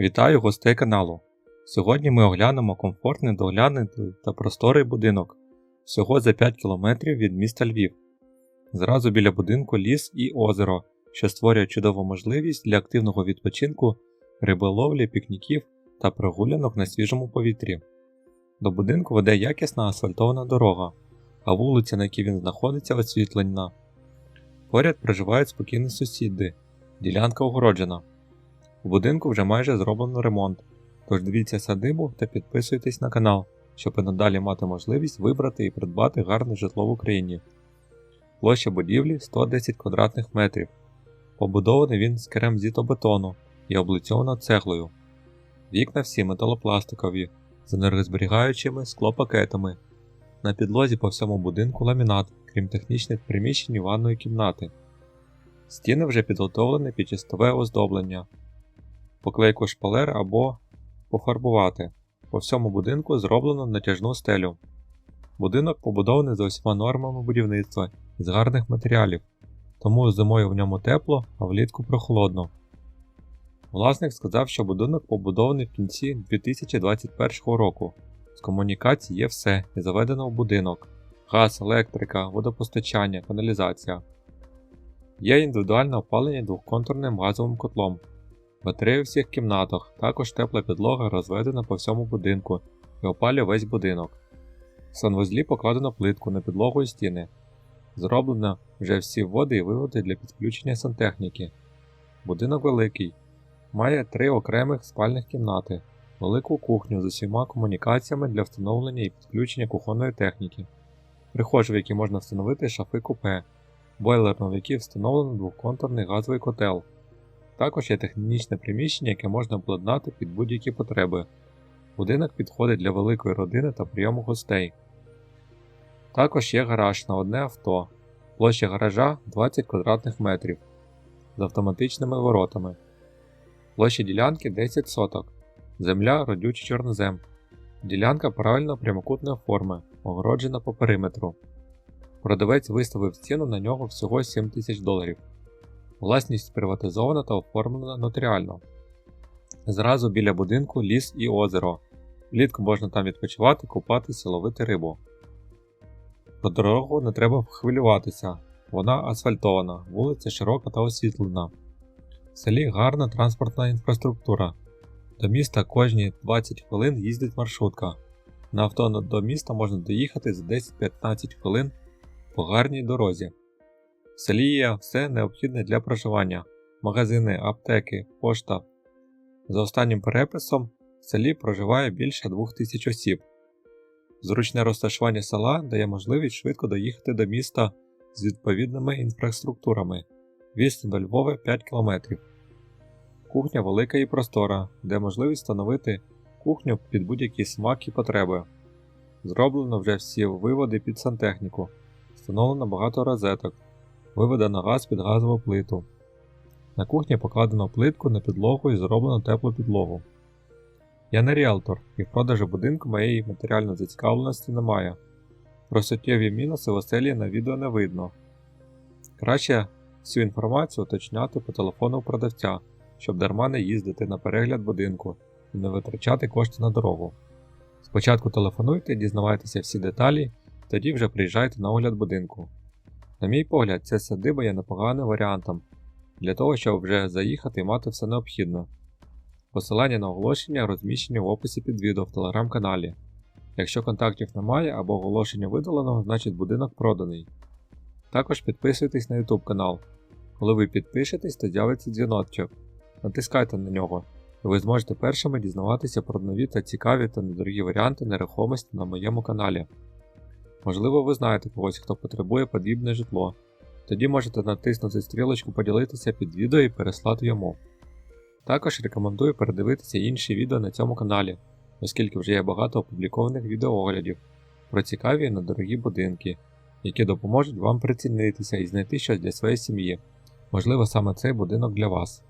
Вітаю гостей каналу. Сьогодні ми оглянемо комфортний, доглянутий та просторий будинок всього за 5 км від міста Львів. Зразу біля будинку ліс і озеро, що створює чудову можливість для активного відпочинку, риболовлі, пікніків та прогулянок на свіжому повітрі. До будинку веде якісна асфальтована дорога, а вулиця, на якій він знаходиться, освітлена. Поряд проживають спокійні сусіди, ділянка огороджена. У будинку вже майже зроблено ремонт, тож дивіться садибу та підписуйтесь на канал, щоб і надалі мати можливість вибрати і придбати гарне житло в Україні. Площа будівлі 110 квадратних метрів. Побудований він з керамзітобетону і облицьовано цеглою. Вікна всі металопластикові, з енергозберігаючими склопакетами. На підлозі по всьому будинку ламінат, крім технічних приміщень і ванної кімнати. Стіни вже підготовлені під чистове оздоблення, поклейку шпалер або пофарбувати. По всьому будинку зроблено натяжну стелю. Будинок побудований за усіма нормами будівництва з гарних матеріалів, тому зимою в ньому тепло, а влітку прохолодно. Власник сказав, що будинок побудований в кінці 2021 року. З комунікацій є все і заведено в будинок: газ, електрика, водопостачання, каналізація. Є індивідуальне опалення двохконтурним газовим котлом. Батареї у всіх кімнатах, також тепла підлога розведена по всьому будинку і опалює весь будинок. В санвузлі покладено плитку на підлогу і стіни. Зроблено вже всі вводи і виводи для підключення сантехніки. Будинок великий, має три окремих спальних кімнати, велику кухню з усіма комунікаціями для встановлення і підключення кухонної техніки, прихожу, в якій можна встановити шафи купе, бойлерну, в якій встановлено двоконтурний газовий котел. Також є технічне приміщення, яке можна обладнати під будь-які потреби. Будинок підходить для великої родини та прийому гостей. Також є гараж на одне авто. Площа гаража 20 квадратних метрів з автоматичними воротами. Площа ділянки 10 соток. Земля родючий чорнозем. Ділянка правильно прямокутної форми, огороджена по периметру. Продавець виставив ціну на нього всього 7 тисяч доларів. Власність приватизована та оформлена нотаріально. Зразу біля будинку ліс і озеро. Влітку можна там відпочивати, купатися, ловити рибу. Про дорогу не треба хвилюватися, вона асфальтована, вулиця широка та освітлена. В селі гарна транспортна інфраструктура. До міста кожні 20 хвилин їздить маршрутка. На авто до міста можна доїхати за 10-15 хвилин по гарній дорозі. В селі є все необхідне для проживання: магазини, аптеки, пошта. За останнім переписом в селі проживає більше 2000 осіб. Зручне розташування села дає можливість швидко доїхати до міста з відповідними інфраструктурами. Відстань до Львова 5 км. Кухня велика і простора, де можливість встановити кухню під будь-які смак і потреби. Зроблено вже всі виводи під сантехніку, встановлено багато розеток, виведено газ під газову плиту. На кухні покладено плитку на підлогу і зроблено теплу підлогу. Я не ріалтор, і в продажу будинку моєї матеріальної зацікавленості немає. Про суттєві мінуси в оселі на відео не видно. Краще всю інформацію уточняти по телефону продавця, щоб дарма не їздити на перегляд будинку і не витрачати кошти на дорогу. Спочатку телефонуйте, дізнавайтеся всі деталі, тоді вже приїжджайте на огляд будинку. На мій погляд, ця садиба є непоганим варіантом для того, щоб вже заїхати і мати все необхідне. Посилання на оголошення розміщені в описі під відео в телеграм-каналі. Якщо контактів немає або оголошення видалено, значить будинок проданий. Також підписуйтесь на YouTube канал. Коли ви підпишетесь, то з'явиться дзвіночок. Натискайте на нього, і ви зможете першими дізнаватися про нові та цікаві та недорогі варіанти нерухомості на моєму каналі. Можливо, ви знаєте когось, хто потребує подібне житло. Тоді можете натиснути стрілочку поділитися під відео і переслати йому. Також рекомендую передивитися інші відео на цьому каналі, оскільки вже є багато опублікованих відеооглядів про цікаві і недорогі будинки, які допоможуть вам прицінитися і знайти щось для своєї сім'ї. Можливо, саме цей будинок для вас.